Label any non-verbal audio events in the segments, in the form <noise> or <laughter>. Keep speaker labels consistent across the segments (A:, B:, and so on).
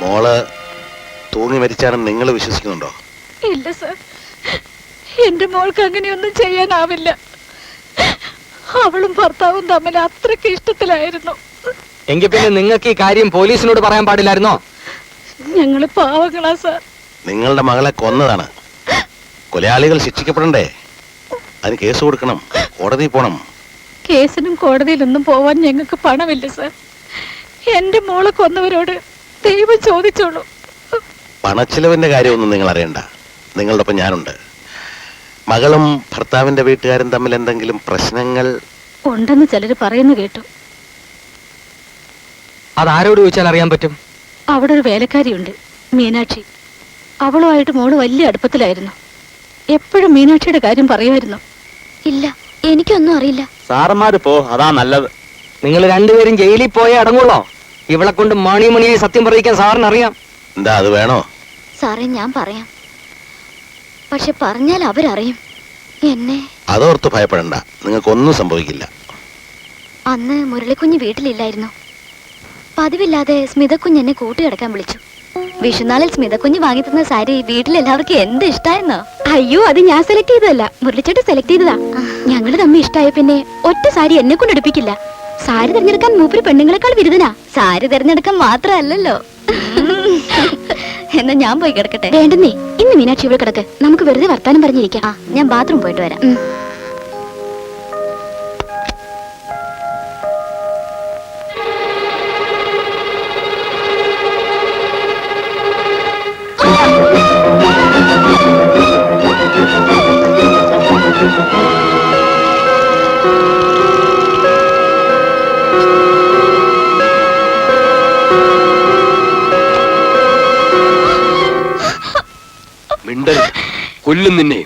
A: മോൾ തൂങ്ങി മരിച്ചാണെന്ന് നിങ്ങൾ വിശ്വസിക്കുന്നുണ്ടോ?
B: ഇല്ല സർ. എന്റെ മോൾക്ക് അങ്ങനെയൊന്നും ചെയ്യാനാവില്ല. അവളും ഭർത്താവും തമ്മിൽ അത്രയ്ക്ക് ഇഷ്ടത്തിലായിരുന്നു.
C: എങ്കിൽ പിന്നെ നിങ്ങൾക്ക് ഈ കാര്യം പോലീസിനോട് പറയാൻ പാടില്ലായിരുന്നോ?
B: ഞങ്ങൾ പാവങ്ങളാ സർ.
A: നിങ്ങളുടെ മകളെ കൊന്നതാണ്. കൊലയാളികൾ ശിക്ഷിക്കപ്പെടണ്ടേ? അതിന് കേസ് കൊടുക്കണം. കോടതി പോണം.
B: കേസിനും കോടതിയിലൊന്നും പോവാൻ ഞങ്ങൾക്ക് പണമില്ല സർ. എന്റെ മോളെ കൊന്നവരോട് ദൈവം ചോദിച്ചോളൂ.
A: പണച്ചിലവിന്റെ കാര്യമൊന്നും നിങ്ങൾ അറിയണ്ട. നിങ്ങളുടെ ഒപ്പം ഞാനുണ്ട്. മകളും ഭർത്താവിന്റെ വീട്ടുകാരും തമ്മിൽ എന്തെങ്കിലും പ്രശ്നങ്ങൾ?
B: ഉണ്ടെന്ന് ചിലര് പറയുന്നു കേട്ടു.
C: അതാരോട് ചോദിച്ചാൽ അറിയാൻ പറ്റും?
B: അവിടെ ഒരു വേലക്കാരിയുണ്ട് മീനാക്ഷി. അവളുമായിട്ട് മോൾ വലിയ അടുപ്പത്തിലായിരുന്നു. എപ്പോഴും മീനാക്ഷിയുടെ കാര്യം പറയുമായിരുന്നു.
D: ഇല്ല എനിക്കൊന്നും അറിയില്ല.
E: സാറന്മാര് പോ അതാ നല്ലത്.
C: നിങ്ങൾ രണ്ടുപേരും ജയിലിൽ പോയേ അടങ്ങുള്ളോ? ഇവളെ കൊണ്ട് മണിമണിയെ സത്യം പറയിക്കാൻ സാറിന് അറിയാം
A: എന്താ അത് വേണോ?
D: സാറേ ഞാൻ പറയാം. പക്ഷെ പറഞ്ഞാൽ അവരറിയും. എന്നെ
A: അതോർത്ത് ഭയപ്പെടണ്ട. നിങ്ങൾക്കൊന്നും സംഭവിക്കില്ല.
D: അന്ന് മുരളിക്കുഞ്ഞ് വീട്ടിലില്ലായിരുന്നു. പതിവില്ലാതെ സ്മിതക്കുഞ്ഞ് എന്നെ കൂട്ടുകിടക്കാൻ വിളിച്ചു. വിഷുനാളിൽ സ്മിതക്കുഞ്ഞ് വാങ്ങി തന്ന സാരി വീട്ടിലെല്ലാവർക്കും എന്ത് ഇഷ്ടായെന്നോ? അയ്യോ അത് ഞാൻ സെലക്ട് ചെയ്തതല്ല. മുരളിച്ചേട്ട് സെലക്ട് ചെയ്തതാ. ഞങ്ങൾ തമ്മിൽ ഇഷ്ടായ പിന്നെ ഒറ്റ സാരി എന്നെ കൊണ്ട് എടുപ്പിക്കില്ല സാരി തിരഞ്ഞെടുക്കാൻ മൂപ്പര് പെണ്ണുങ്ങളെക്കാൾ വിരുദനാ സാരി തിരഞ്ഞെടുക്കാൻ മാത്രമല്ലല്ലോ. എന്നാ ഞാൻ പോയി കിടക്കട്ടെ. വേണ്ടെന്നേ ഇന്ന് മീനാക്ഷി ഇവിടെ കിടക്ക്. നമുക്ക് വെറുതെ വർത്താനം പറഞ്ഞിരിക്കാം. ഞാൻ ബാത്റൂം പോയിട്ട് വരാം.
E: കൊല്ലും നിന്നെ.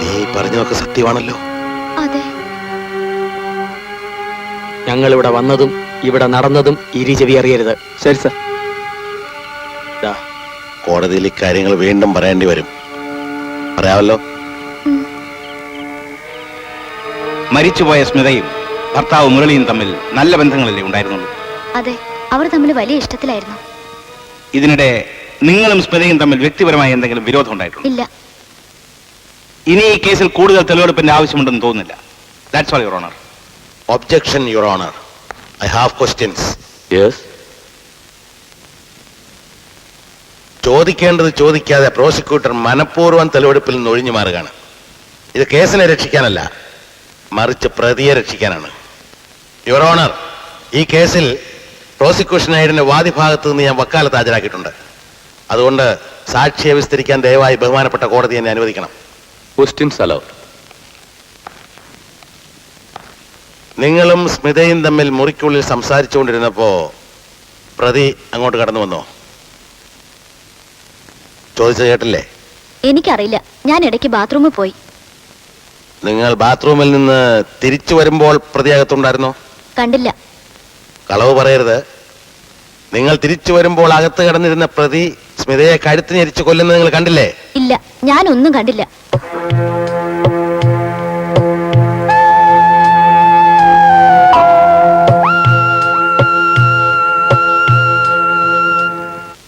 A: നീ പറഞ്ഞതൊക്കെ സത്യമാണല്ലോ.
D: അതെ.
C: ഞങ്ങൾ ഇവിടെ വന്നതും ഇവിടെ നടന്നതും ഇരി ചെവി അറിയരുത്.
E: ശരി സർ.
A: ദാ, കോടതിയിൽ ഇക്കാര്യങ്ങൾ വീണ്ടും പറയേണ്ടി വരും. പറയാമല്ലോ?
F: മരിച്ചുപോയ സ്മിതയും ഭർത്താവ് മുരളിയും തമ്മിൽ നല്ല ബന്ധങ്ങളല്ലേ ഉണ്ടായിരുന്നുള്ളൂ?
D: അതെ അവർ തമ്മിൽ വലിയ ഇഷ്ടത്തിലായിരുന്നു.
F: ഇതിനിടെ നിങ്ങളും സ്മിതയും തമ്മിൽ വ്യക്തിപരമായി എന്തെങ്കിലും വിരോധം ഉണ്ടായിട്ടുണ്ടോ?
D: ഇല്ല.
F: ഇനി ഈ കേസിൽ കൂടുതൽ തെളിവെടുപ്പിന്റെ ആവശ്യമുണ്ടെന്ന് തോന്നുന്നില്ല. That's all your honour
A: objection your honour I have questions
E: yes
A: ചോദിക്കേണ്ടത് ചോദിക്കാതെ പ്രോസിക്യൂട്ടർ മനഃപൂർവം തെളിവെടുപ്പിൽ നിന്ന് ഒഴിഞ്ഞു മാറുകയാണ്. ഇത് കേസിനെ രക്ഷിക്കാനല്ല മറിച്ച് പ്രതിയെ രക്ഷിക്കാനാണ്. യുവർ ഓണർ ഈ കേസിൽ പ്രോസിക്യൂഷൻ ഐഡിന്റെ വാദിഭാഗത്ത് നിന്ന് ഞാൻ വക്കാലത്ത് ഹാജരാക്കിയിട്ടുണ്ട്. അതുകൊണ്ട് സാക്ഷിയെ വിസ്തരിക്കാൻ ദയവായി ബഹുമാനപ്പെട്ട കോടതി എന്നെ അനുവദിക്കണം.
E: ക്വസ്റ്റ്യൻസ് അലോ
A: നിങ്ങളും സ്മിതയും തമ്മിൽ മുറിക്കുള്ളിൽ സംസാരിച്ചുകൊണ്ടിരുന്നപ്പോ പ്രതി അങ്ങോട്ട് കടന്നു വന്നോ? ചോദിച്ചത് കേട്ടില്ലേ?
D: എനിക്കറിയില്ല. ഞാൻ ഇടയ്ക്ക് ബാത്റൂമിൽ പോയി.
A: നിങ്ങൾ ബാത്റൂമിൽ നിന്ന് തിരിച്ചു വരുമ്പോൾ പ്രതിയകത്തുണ്ടായിരുന്നോ
D: കണ്ടില്ല.
A: കളവ് പറയരുത്. നിങ്ങൾ തിരിച്ചു വരുമ്പോൾ അകത്ത് കടന്നിരുന്ന പ്രതി സ്മിതയെ കഴുത്ത് ഞെരിച്ച് കൊല്ലുന്നത് നിങ്ങൾ കണ്ടില്ലേ?
D: ഇല്ല ഞാനൊന്നും ഒന്നും കണ്ടില്ല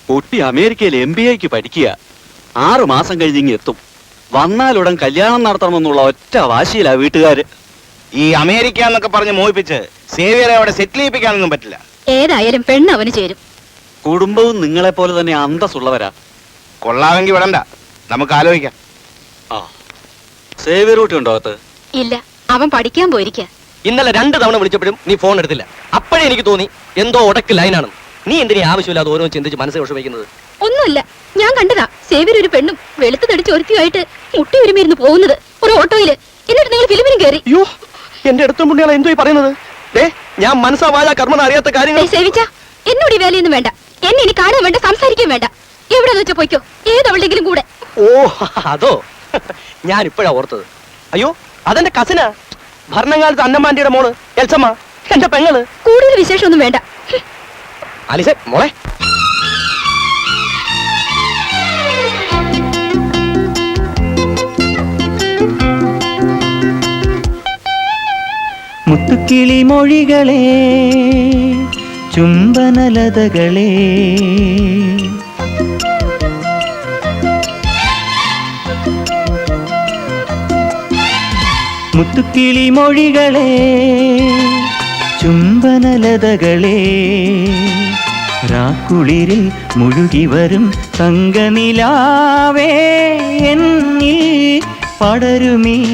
E: കുട്ടി അമേരിക്കയിൽ എം ബി എക്ക് പഠിക്കുക. ആറു മാസം കഴിഞ്ഞിങ്ങി എത്തും. വന്നാലുടൻ കല്യാണം നടത്തണമെന്നുള്ള ഒറ്റ വാശിയിലാ വീട്ടുകാര്.
F: ഈ അമേരിക്ക എന്നൊക്കെ പറഞ്ഞ് മോഹിപ്പിച്ച് സേവിയറെ അവിടെ സെറ്റിൽ ചെയ്യിപ്പിക്കാനൊന്നും പറ്റില്ല.
B: ഏതായാലും പെണ്ണ് അവന് ചേരും.
E: കുടുംബവും നിങ്ങളെ പോലെ തന്നെ അന്തസ്സുള്ളവരാ.
F: കൊള്ളാമെങ്കിൽ വിടണ്ട. നമുക്ക് ആലോചിക്കാം.
E: ആ. സേവിയർ കുട്ടി ഉണ്ടോ അകത്ത്?
B: ഇല്ല. അവൻ പഠിക്കാൻ പോയിരിക്ക.
C: ഇന്നലെ രണ്ട് തവണ വിളിച്ചപ്പോഴും നീ ഫോൺ എടുത്തില്ല. അപ്പോഴേ എനിക്ക് തോന്നി എന്തോ ഉടക്ക് ലൈനാണ് നീ എന്തിനീ ആവശ്യമില്ലാതെ ഓരോ ചിന്തിച്ച് മനസ്സ് വിഷമിക്കുന്നത്?
B: ഒന്നുമില്ല. ഞാൻ കണ്ടതാ. സേവിയർ ഒരു പെണ്ണും വെളുത്തു തടിച്ച് ഒരുത്തിയായിട്ട് മുട്ടി ഒരുമിരുന്ന് പോകുന്നത്. ഒരു ഓട്ടോയിൽ. എന്നിട്ട് നിങ്ങൾ ഫിലിമിനും കയറി
C: അയ്യോ എന്റെ അടുത്തും പുണ്യാളെ എന്തോ ഈ പറയുന്നത്? ദേ ഞാൻ മനസ്സാ വാഴ കർമ്മം അറിയാത്ത കാര്യങ്ങൾ
B: സേവിച്ച എന്നോട് ഈ വേലയൊന്നും വേണ്ട. എന്നെ ഇനി കാണാൻ വേണ്ട സംസാരിക്കാൻ വേണ്ട. എവിടെ വെച്ചാ പോയിക്കോ. ഏതവളുടെങ്കിലും കൂടെ.
C: ഓ അതോ. ഞാൻ ഇപ്പോഴാ ഓർത്തത്. അയ്യോ അതെന്റെ കസിനാ ഭരണകാലത്ത് അന്നമാന്റിയുടെ മോൾ എൽസമ്മ. എന്റെ പെങ്ങൾ.
B: കൂടുതൽ വിശേഷമൊന്നും വേണ്ട.
C: അലിസെ മോളെ.
G: മുത്തുക്കിളി മൊഴികളെ ചുംബനലതകളെ. മുത്തുക്കിളി മൊഴികളെ ചുംബനലതകളെ. രാക്കുളിരിൽ മുഴുകി വരും തങ്കനിലാവേ എന്നിൽ പടരുമീ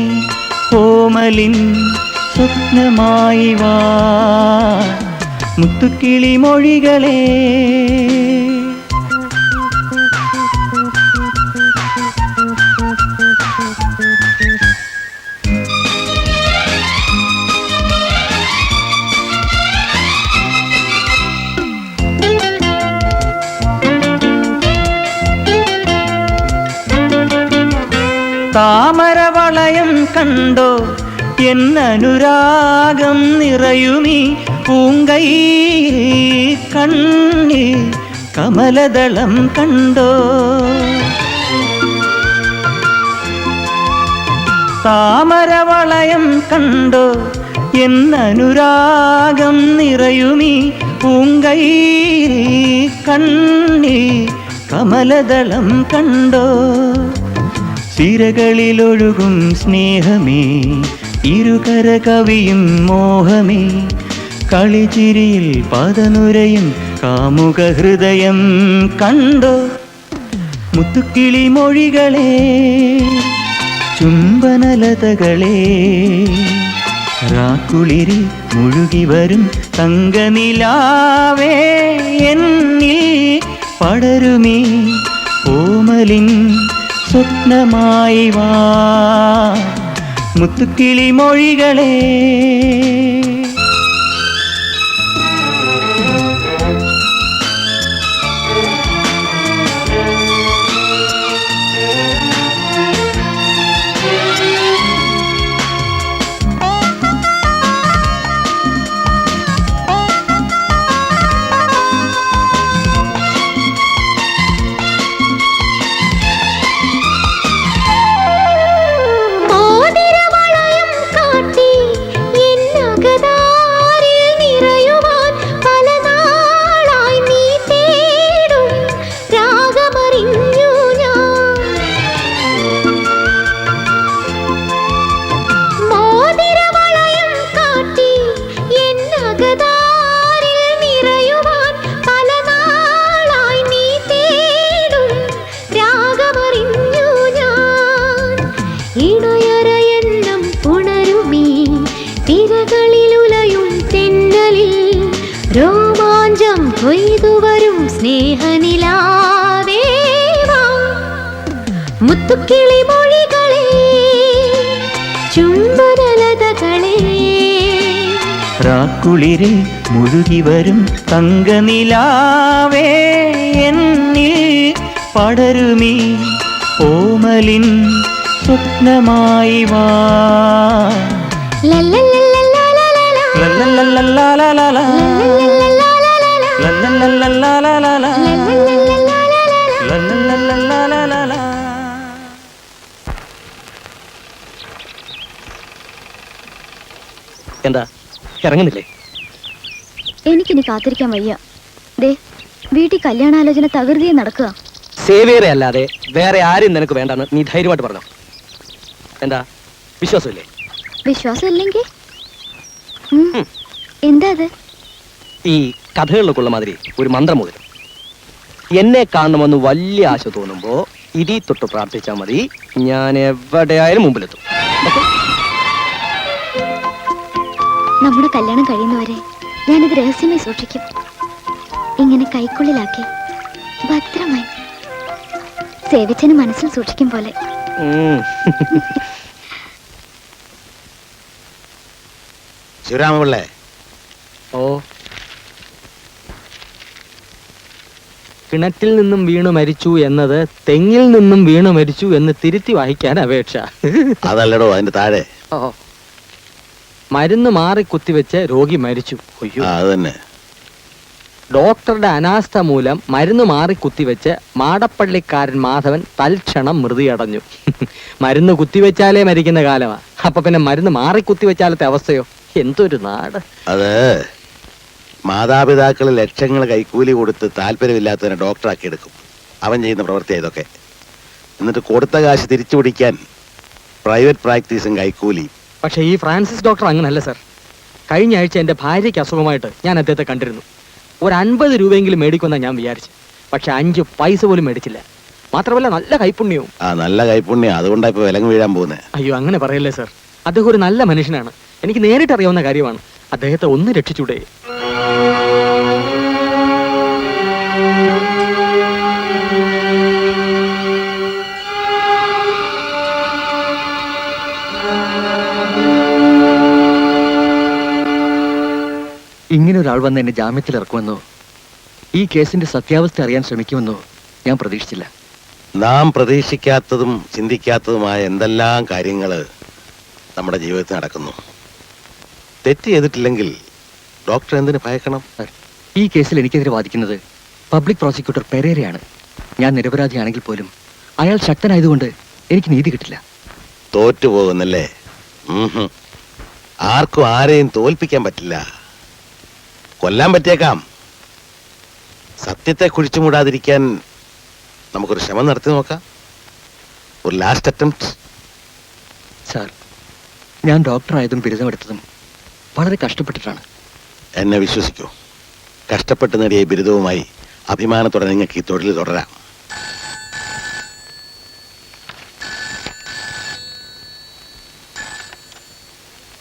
G: ഓമലിൻ സ്വപ്നമായി വാ. മുത്തുക്കിളി മൊഴികളെ. താമര വളയം കണ്ടോ എന്നനുരാഗം നിറയുമീ പൂങ്കൈ കണ്ണിൽ കമലദളം കണ്ടോ? താമരവളയം കണ്ടോ? എന്നനുരാഗം നിറയുമീ പൂങ്കൈ കണ്ണിൽ കമലദളം കണ്ടോ? സിരകളിലൊഴുകും സ്നേഹമേ ഇരുകര കവിയും മോഹമേ കളിച്ചിരിയിൽ പതനുരയും കാമുക ഹൃദയം കണ്ടോ? മുത്തുക്കിളി മൊഴികളെ ചുംബനലതകളെ. റാക്കുളിരി മുഴുകി വരും തങ്കനിലാവേ എന്നിൽ പടരുമേ ഓമലിൻ സ്വപ്നമായി വാ. മുത്തുക്കിളി മൊഴികളെ
D: ഇണയറയെണ്ണം ഉണരുമീ. തിരകളിലുലയും തെന്നലിൽ രോമാഞ്ചം കൊയ്തു വരും മുത്തുക്കിളി മൊഴികളെ ചുംബനലതകളെ.
G: രാക്കുളിരിൽ മുഴുകി വരും തങ്കനിലാവേ എന്നിൽ പടരുമീ. ഓമലിൻ സ്വപ്നമായി വാ.
C: എന്താ? ഇറങ്ങുന്നില്ലേ?
D: എനിക്കിനി കാത്തിരിക്കാൻ വയ്യ. ദേ വീട്ടിൽ കല്യാണാലോചന തകൃതിയെ നടക്കുക.
C: സേവിയറെ അല്ലാതെ വേറെ ആരും നിനക്ക് വേണ്ടെന്ന് നീ ധൈര്യമായിട്ട് പറഞ്ഞു. എന്താ? വിശ്വാസമില്ലേ?
D: വിശ്വാസം ഇല്ലെങ്കിൽ എന്താ അത്?
C: ഈ കഥകളിലൊക്കെ ഉള്ള മാതിരി ഒരു മന്ത്രം മുതൽ. എന്നെ കാണണമെന്ന് വലിയ ആശ തോന്നുമ്പോ ഇതി തൊട്ട് പ്രാർത്ഥിച്ചാൽ മതി. ഞാൻ എവിടെയായാലും മുമ്പിലെത്തും
D: നമ്മുടെ കല്യാണം കഴിയുന്നവരെ ഞാനിത് രഹസ്യമായി സൂക്ഷിക്കും. ഇങ്ങനെ കൈക്കുള്ളിലാക്കി ഭദ്രമായി സേവിച്ചന് മനസ്സിൽ സൂക്ഷിക്കും പോലെ.
A: ശിവരാമപിള്ളേ.
C: ഓ.
H: കിണറ്റിൽ നിന്നും വീണു മരിച്ചു എന്നത് തെങ്ങിൽ നിന്നും വീണു മരിച്ചു എന്ന് തിരുത്തി വായിക്കാൻ അപേക്ഷ.
A: അതല്ലടോ അതിന്റെ താഴെ.
H: മരുന്ന് മാറി കുത്തിവെച്ച് രോഗി മരിച്ചു. അയ്യോ.
A: അത് തന്നെ.
H: ഡോക്ടറുടെ അനാസ്ഥ മൂലം മരുന്ന് മാറി കുത്തിവെച്ച് മാടപ്പള്ളിക്കാരൻ മാധവൻ തൽക്ഷണം മൃതിയടഞ്ഞു. <laughs> മരുന്ന് കുത്തിവെച്ചാലേ മരിക്കുന്ന കാലമാ. അപ്പൊ പിന്നെ മരുന്ന് മാറി കുത്തിവെച്ചാലത്തെ അവസ്ഥയോ? എന്തൊരു നാട്.
A: അത് മാതാപിതാക്കൾ ലക്ഷങ്ങൾ കൈക്കൂലി കൊടുത്ത് താല്പര്യമില്ലാത്തതിനെ ഡോക്ടറാക്കി എടുക്കും. അവൻ ചെയ്യുന്ന പ്രവൃത്തിയാണ് ഇതൊക്കെ. എന്നിട്ട് കൊടുത്ത കാശ് തിരിച്ചു പിടിക്കാൻ പ്രൈവറ്റ് പ്രാക്ടീസും കൈക്കൂലിയും.
H: പക്ഷേ ഈ ഫ്രാൻസിസ് ഡോക്ടർ അങ്ങനല്ല സർ. കഴിഞ്ഞ ആഴ്ച എന്റെ ഭാര്യയ്ക്ക് അസുഖമായിട്ട് ഞാൻ അദ്ദേഹത്തെ കണ്ടിരുന്നു. ഒരു അൻപത് രൂപയെങ്കിലും മേടിക്കുമെന്നാണ് ഞാൻ വിചാരിച്ചു. പക്ഷെ അഞ്ച് പൈസ പോലും മേടിച്ചില്ല. മാത്രമല്ല നല്ല കൈപ്പുണ്യവും.
A: ആ നല്ല കൈപ്പുണ്യം. അതുകൊണ്ടാ ഇപ്പൊ വിലങ്ങ് വീഴാൻ പോകുന്നത്
H: അയ്യോ അങ്ങനെ പറയല്ലേ സർ. അദ്ദേഹം ഒരു നല്ല മനുഷ്യനാണ്. എനിക്ക് നേരിട്ട് അറിയാവുന്ന കാര്യമാണ്. അദ്ദേഹത്തെ ഒന്ന് രക്ഷിച്ചൂടെ?
I: ഇങ്ങനെ ഒരാൾ വന്ന് എന്നെ ജാമ്യത്തിൽ ഇറക്കുമെന്നോ ഈ കേസിന്റെ സത്യാവസ്ഥ അറിയാൻ ശ്രമിക്കുമെന്നോ ഞാൻ പ്രതീക്ഷിച്ചില്ല.
A: നാം പ്രതീക്ഷിക്കാത്തതും ചിന്തിക്കാത്തതുമായ എന്തെല്ലാം കാര്യങ്ങൾ നമ്മുടെ ജീവിതത്തിൽ നടക്കുന്നു. തെറ്റ് ചെയ്തിട്ടില്ലെങ്കിൽ ഡോക്ടർ എന്തിനു ഭയക്കണം?
I: സർ, ഈ കേസിൽ എനിക്കെതിരെ വാദിക്കുന്നത് പബ്ലിക് പ്രോസിക്യൂട്ടർ പെരേരയാണ്. ഞാൻ നിരപരാധിയാണെങ്കിൽ പോലും അയാൾ ശക്തനായതുകൊണ്ട് എനിക്ക് നീതി കിട്ടില്ല.
A: തോറ്റുപോകുന്നല്ലേ. ആർക്കും ആരെയും തോൽപ്പിക്കാൻ പറ്റില്ല. കൊല്ലാൻ പറ്റിയേക്കാം. സത്യത്തെ കുഴിച്ചു മൂടാതിരിക്കാൻ നമുക്കൊരു ശ്രമം നടത്തി നോക്കാം. ഒരു ലാസ്റ്റ് അറ്റംപ്റ്റ്
I: സാർ ഞാൻ ഡോക്ടറായതും ബിരുദമെടുത്തതും വളരെ കഷ്ടപ്പെട്ടിട്ടാണ്.
A: എന്നെ വിശ്വസിക്കൂ. കഷ്ടപ്പെട്ട് നേടിയ ഈ ബിരുദവുമായി അഭിമാനത്തോടെ നിങ്ങൾക്ക് ഈ തൊഴിൽ തുടരാം.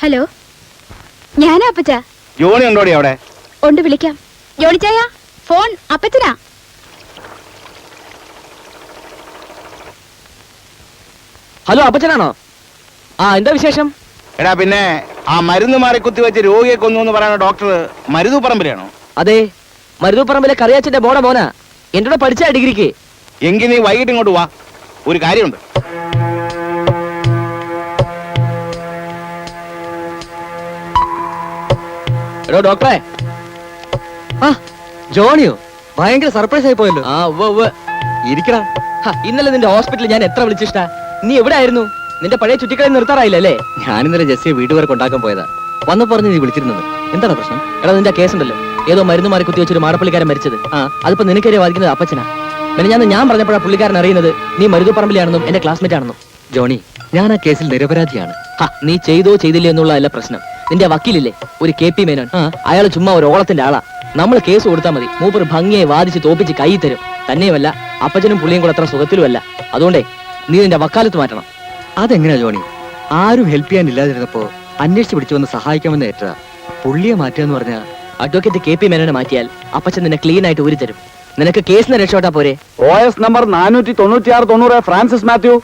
B: ഹലോ ഞാനാ അപ്പച്ച?
F: ജോണി ഉണ്ടോടി അവിടെ?
B: ഉണ്ട് വിളിക്കാം. ജോണിച്ചായ ഫോൺ അപ്പച്ചനാ.
I: ഹലോ അപ്പച്ചനാണോ? ആ എന്താ വിശേഷം?
F: എടാ പിന്നെ ആ മരുന്ന് മാറി കുത്തി വെച്ച് രോഗിയെ കൊന്നു എന്ന് പറയുന്ന ഡോക്ടർ മരുതു പറമ്പിലാണോ?
I: അതെ മരുതുപ്പറമ്പിലെ കറിയാച്ചന്റെ ബോണ മോനാ. എന്റെ കൂടെ പഠിച്ച ഡിഗ്രിക്ക്?
F: എങ്കിൽ നീ വൈകിട്ട് ഇങ്ങോട്ട് വാ. ഒരു കാര്യമുണ്ട്.
I: എടോ ഡോക്ടറെ ജോണിയോ ഭയങ്കര സർപ്രൈസ് ആയി പോയല്ലോ. ആ ഉവ്വ് ഇരിക്കടാ. ഇന്നലെ നിന്റെ ഹോസ്പിറ്റലിൽ ഞാൻ എത്ര വിളിച്ചിട്ടാ നീ എവിടെ ആയിരുന്നു നിന്റെ പഴയ ചുറ്റിക്കളി നിർത്താറായില്ല അല്ലേ? ഞാൻ ഇന്നലെ ജസ്സിയെ വരെ കൊണ്ടാക്കാൻ പോയതാ. വന്നു പറഞ്ഞ് നീ വിളിച്ചിരുന്നത്. എന്താണ് പ്രശ്നം? എടാ നിന്റെ കേസ് ഉണ്ടല്ലോ ഏതോ മരുന്ന് മാറി കുത്തി വെച്ചൊരു മാടപ്പള്ളിക്കാരൻ മരിച്ചത്. ആ. അതിപ്പോ നിനക്കെതിരെ വാദിക്കുന്നത് അപ്പച്ചനാ. പിന്നെ ഞാൻ ഞാൻ പറഞ്ഞപ്പോഴാ പുള്ളിക്കാരൻ അറിയുന്നത് നീ മരുതുപറമ്പിലാണെന്നും എന്റെ ക്ലാസ്മേറ്റ് ആണെന്നും ജോണി ഞാൻ ആ കേസിൽ നിരപരാധിയാണ്. നീ ചെയ്തോ ചെയ്തില്ലേ എന്നുള്ളതല്ല പ്രശ്നം. നിന്റെ വക്കീലില്ലേ? ഒരു കെ പി മേനോൻ. അയാൾ ചുമ്മാ ഒരു ഓളത്തിന്റെ ആളാ. നമ്മൾ കേസ് കൊടുത്താൽ മതി. മൂപ്പർ ഭംഗിയെ വാദിച്ച് തോപ്പിച്ച് കൈ തരും. തന്നെയുമല്ല അപ്പച്ചനും പുള്ളിയും കൂടെ അത്ര സുഖത്തിലുമല്ല. അതുകൊണ്ടേ നീ നിന്റെ വക്കാലത്ത് മാറ്റണം. അതെങ്ങനെയാ ജോണി? ആരും ഹെൽപ്പ് ചെയ്യാൻ ഇല്ലാതിരുന്നപ്പോ അന്വേഷിച്ച് പിടിച്ചു വന്ന് സഹായിക്കാമെന്ന് ഏറ്റ? പുള്ളിയെ മാറ്റുക എന്ന് പറഞ്ഞാൽ അഡ്വക്കേറ്റ് കെ പി മേനോനെ മാറ്റിയാൽ അപ്പച്ചൻ നിന്നെ ക്ലീൻ ആയിട്ട് ഊരി തരും നിനക്ക് കേസിന് രക്ഷപ്പെട്ടാ പോരെ.
E: ഒ എസ് നമ്പർ നാനൂറ്റി തൊണ്ണൂറ്റി ആറ് തൊണ്ണൂറ് ഫ്രാൻസിസ് മാത്യു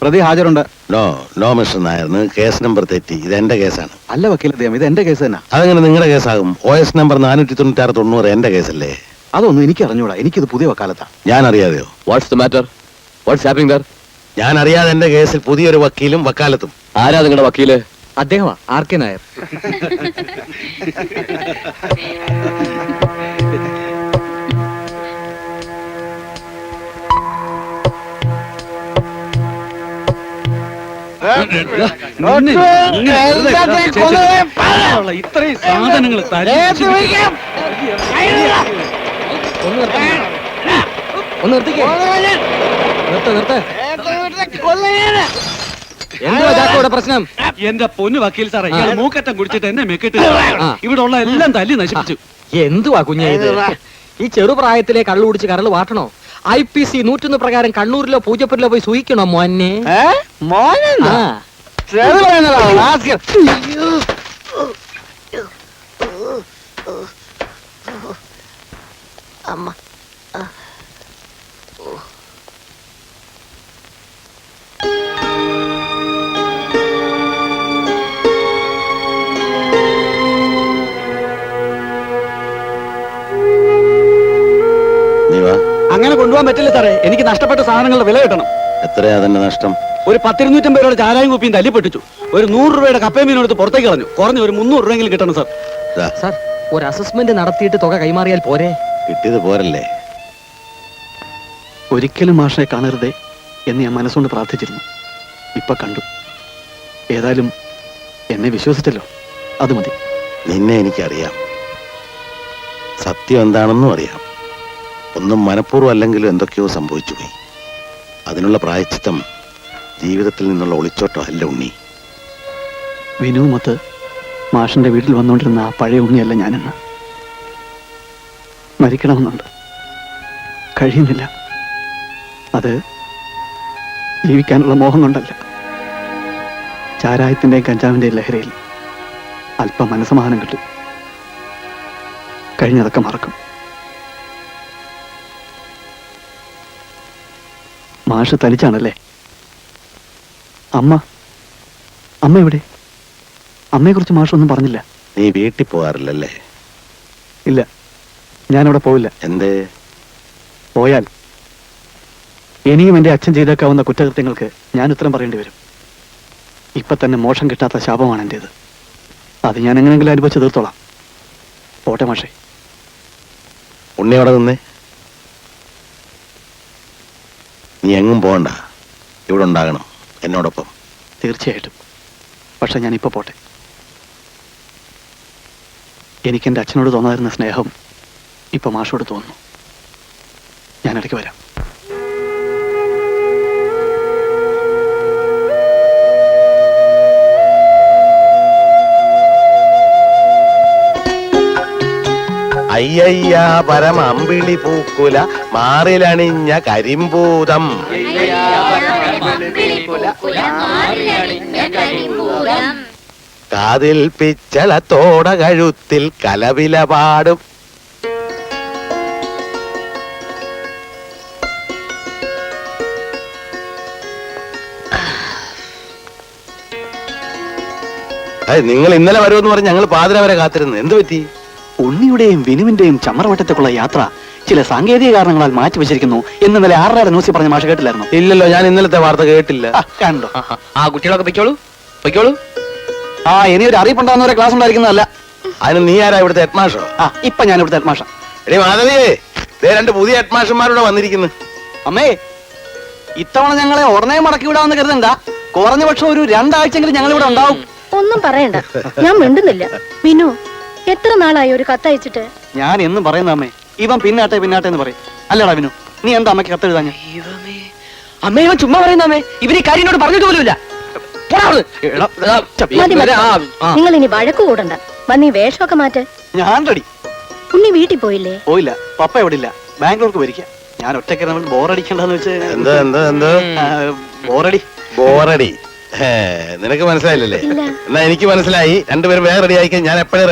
J: പ്രതി ഹാജരുണ്ട്.
A: നോ നോ മിസ്റ്റർ നായർ നിങ്ങൾക്ക് കേസ് നമ്പർ തെറ്റി. ഇത് എന്റെ കേസാണ്
J: അല്ല വക്കീൽ അദ്ദേഹം ഇത് എന്റെ കേസ് തന്നെ.
A: അതെങ്ങനെ നിങ്ങളുടെ കേസാകും ഒ എസ് നമ്പർ നാനൂറ്റി തൊണ്ണൂറ്റി ആറ് തൊണ്ണൂറ് എന്റെ കേസല്ലേ
J: അതൊന്നും എനിക്ക് അറിഞ്ഞൂടാ എനിക്കിത് പുതിയ വക്കാലത്താ.
A: ഞാൻ അറിയാതെയോ
I: what's the matter what's happening there
A: ഞാൻ അറിയാതെ എന്റെ കേസിൽ പുതിയൊരു വക്കീലും വക്കാലത്തും.
I: ആരാ നിങ്ങളുടെ വക്കീൽ? അദ്ദേഹമാ ആർ കെ നായർ. <laughs>
E: ഇത്രയും സാധനങ്ങൾ
H: ഒന്ന് നിർത്തിക്കേ. നിർത്ത് നിർത്ത്. എന്തുവാ ചാക്കോടെ പ്രശ്നം?
E: എന്റെ പൊന്നു വക്കീൽ സാറേ ഇയാൾ മൂക്കറ്റം കുടിച്ചിട്ട് എന്നെ മെക്കിട്ട് ഇവിടെ ഉള്ള എല്ലാം തല്ലി നശിപ്പിച്ചു.
H: എന്തുവാ കുഞ്ഞേ ഇത്? ഈ ചെറുപ്രായത്തിലെ കള്ളു കുടിച്ച് കരൾ വാട്ടണോ? ഐ പി സി നൂറ്റൊന്ന് പ്രകാരം കണ്ണൂരിലോ പൂജപ്പുരിലോ പോയി സൂഹിക്കണോ മോനെ? അമ്മ
A: നീ
E: കൊണ്ടുപോകാൻ പറ്റില്ല സാറേ. എനിക്ക് നഷ്ടപ്പെട്ട സാധനങ്ങളുടെ വില കിട്ടണം.
A: എത്രയാ അതിന്റെ നഷ്ടം?
E: ഒരു പത്തിരുന്നൂറ്റമ്പത് രൂപയുടെ ചാരായും കുപ്പിയും തല്ലിപ്പെട്ടിച്ചു ഒരു നൂറ് രൂപയുടെ കപ്പയും മീനും എടുത്ത് പുറത്തേക്ക് കളഞ്ഞു. കുറഞ്ഞ ഒരു മുന്നൂറ് രൂപയെങ്കിലും കിട്ടണം സാർ.
A: ദാ,
H: സാർ ഒരു അസസ്മെന്റ് നടത്തിയിട്ട് തുക കൈമാറിയാൽ പോരെ?
A: കിട്ടിയത് പോരല്ലേ?
J: ഒരിക്കലും മാഷെ കാണരുതേ എന്ന് ഞാൻ മനസ്സുകൊണ്ട് പ്രാർത്ഥിച്ചിരുന്നു. ഇപ്പൊ കണ്ടു. ഏതായാലും എന്നെ വിശ്വസിച്ചല്ലോ. അത് മതി.
A: നിന്നെ എനിക്കറിയാം. സത്യം എന്താണെന്നും അറിയാം. ഒന്നും മനഃപൂർവം അല്ലെങ്കിലും എന്തൊക്കെയോ സംഭവിച്ചു പോയി. അതിനുള്ള പ്രായച്ചിത്തം ജീവിതത്തിൽ നിന്നുള്ള ഒളിച്ചോട്ടം അല്ല ഉണ്ണി.
J: വിനുവുമത്ത് മാഷിന്റെ വീട്ടിൽ വന്നുകൊണ്ടിരുന്ന ആ പഴയ ഉണ്ണിയല്ല ഞാനെന്ന്. മരിക്കണമെന്നുണ്ട്. കഴിയുന്നില്ല. അത് ജീവിക്കാനുള്ള മോഹം കൊണ്ടല്ല. ചാരായത്തിന്റെയും കഞ്ചാവിന്റെയും ലഹരയിൽ അല്പം മനസമാധാനം കിട്ടും. കഴിഞ്ഞതൊക്കെ മറക്കും. മാഷ് തനിച്ചാണല്ലേ? അമ്മ അമ്മ എവിടെ? അമ്മയെക്കുറിച്ച് മാഷൊന്നും പറഞ്ഞില്ല.
A: നീ വീട്ടിൽ പോകാറില്ലല്ലേ?
J: ഇല്ല ഞാനവിടെ പോവില്ല.
A: എന്തേ?
J: പോയാൽ ഇനിയും എന്റെ അച്ഛൻ ചെയ്തേക്കാവുന്ന കുറ്റകൃത്യങ്ങൾക്ക് ഞാൻ ഉത്തരം പറയേണ്ടി വരും. ഇപ്പൊ തന്നെ മോഷം കിട്ടാത്ത ശാപമാണ് എന്റേത്. അത് ഞാൻ എങ്ങനെയെങ്കിലും അനുഭവിച്ച് തീർത്തോളാം. പോട്ടെ മാഷേ.
A: ഉണ്ണിയവിടെ നിന്നേ. നീ എങ്ങും പോകണ്ട. ഇവിടെ ഉണ്ടാകണം എന്നോടൊപ്പം.
J: തീർച്ചയായിട്ടും. പക്ഷെ ഇപ്പൊ പോട്ടെ. എനിക്ക് എന്റെ അച്ഛനോട് തോന്നാതിരുന്ന സ്നേഹം ഇപ്പൊ മാഷോട് തോന്നുന്നു. ഞാൻ ഇടയ്ക്ക് വരാം.
A: അയ്യയ്യ പരമ അമ്പിളി പൂക്കുല മാറിലണിഞ്ഞ കരിമ്പൂതം. കാതിൽ പിച്ചളത്തോട കഴുത്തിൽ കലവില പാടും. നിങ്ങൾ ഇന്നലെ വരുമെന്ന് പറഞ്ഞ് ഞങ്ങൾ പാതിര വരെ കാത്തിരുന്നു. എന്ത് പറ്റി?
J: ഉണ്ണിയുടെയും വിനുവിന്റെയും ചമ്മറവട്ടത്തേക്കുള്ള യാത്ര ചില സാങ്കേതിക കാരണങ്ങളാൽ മാറ്റിവെച്ചിരിക്കുന്നു എന്ന് ഇന്നലെ ആറരയുടെ ന്യൂസിൽ പറഞ്ഞ മാഷ കേട്ടില്ലായിരുന്നു?
A: ഇല്ലല്ലോ ഞാൻ ഇന്നലത്തെ വാർത്ത കേട്ടില്ല.
J: കണ്ടോ?
C: ആ കുട്ടികളൊക്കെ പൊയ്ക്കോളൂ പൊയ്ക്കോളൂ.
J: ആ ഇനി ഒരു അറിയിപ്പുണ്ടാകുന്നവരെ ക്ലാസ് ഉണ്ടായിരിക്കുന്നതല്ല.
A: അതിന് നീ ആരാ ഇവിടുത്തെ ഹെഡ്മാഷോ
J: ആ ഇപ്പൊ ഞാൻ ഇവിടുത്തെ ഹെഡ്മാഷ
A: എടേ മാധവിയേ ദേ രണ്ട് പുതിയ ഹെഡ്മാഷന്മാരുടെ വന്നിരിക്കുന്നു.
J: അമ്മേ ഇത്തവണ ഞങ്ങളെ ഉടനെ മടക്കി വിടാമെന്ന് കരുതണ്ട. കുറഞ്ഞ പക്ഷം ഒരു രണ്ടാഴ്ചയെങ്കിലും ഞങ്ങൾ ഇവിടെ ഉണ്ടാവും.
B: ഒന്നും പറയണ്ട. ഞാൻ മിണ്ടുന്നില്ല. മിനു എത്ര നാളായി ഒരു കത്തയച്ചിട്ട്
J: ഞാൻ എന്നും പറയുന്ന അമ്മേ. ഇവൻ പിന്നാട്ടെ പിന്നാട്ടെ എന്ന് പറയും. അല്ലടാ വിനു നീ എന്താ അമ്മയ്ക്ക് കത്തെഴുതാ ഞാൻ
C: അമ്മേ ഇവൻ ചുമ്മാ പറയുന്ന അമ്മേ. ഇവർ ഈ കാര്യം എന്നോട് പറഞ്ഞിട്ട് പോലുമില്ല.
B: നിങ്ങൾ ഇനി വഴക്ക് കൂടണ്ട. വന്നീ വേഷമൊക്കെ മാറ്റ്.
J: ഞാൻ റെഡി
B: ഉണ്ണി വീട്ടിൽ പോയില്ലേ?
J: പോയില്ല. പപ്പ എവിടെ ഇല്ല? ബാംഗ്ലൂർക്ക് വരിക ഞാൻ ഒറ്റയ്ക്ക് നമ്മൾ ബോറടിക്കണ്ടെന്ന് വെച്ച് ബോറടി.
A: ബോറടി. നിനക്ക്
B: മനസ്സിലായില്ലേ
A: എന്നാ എനിക്ക് മനസ്സിലായി. രണ്ടുപേരും വേറെ റെഡി ആയിക്കാൻ ഞാൻ എപ്പോഴും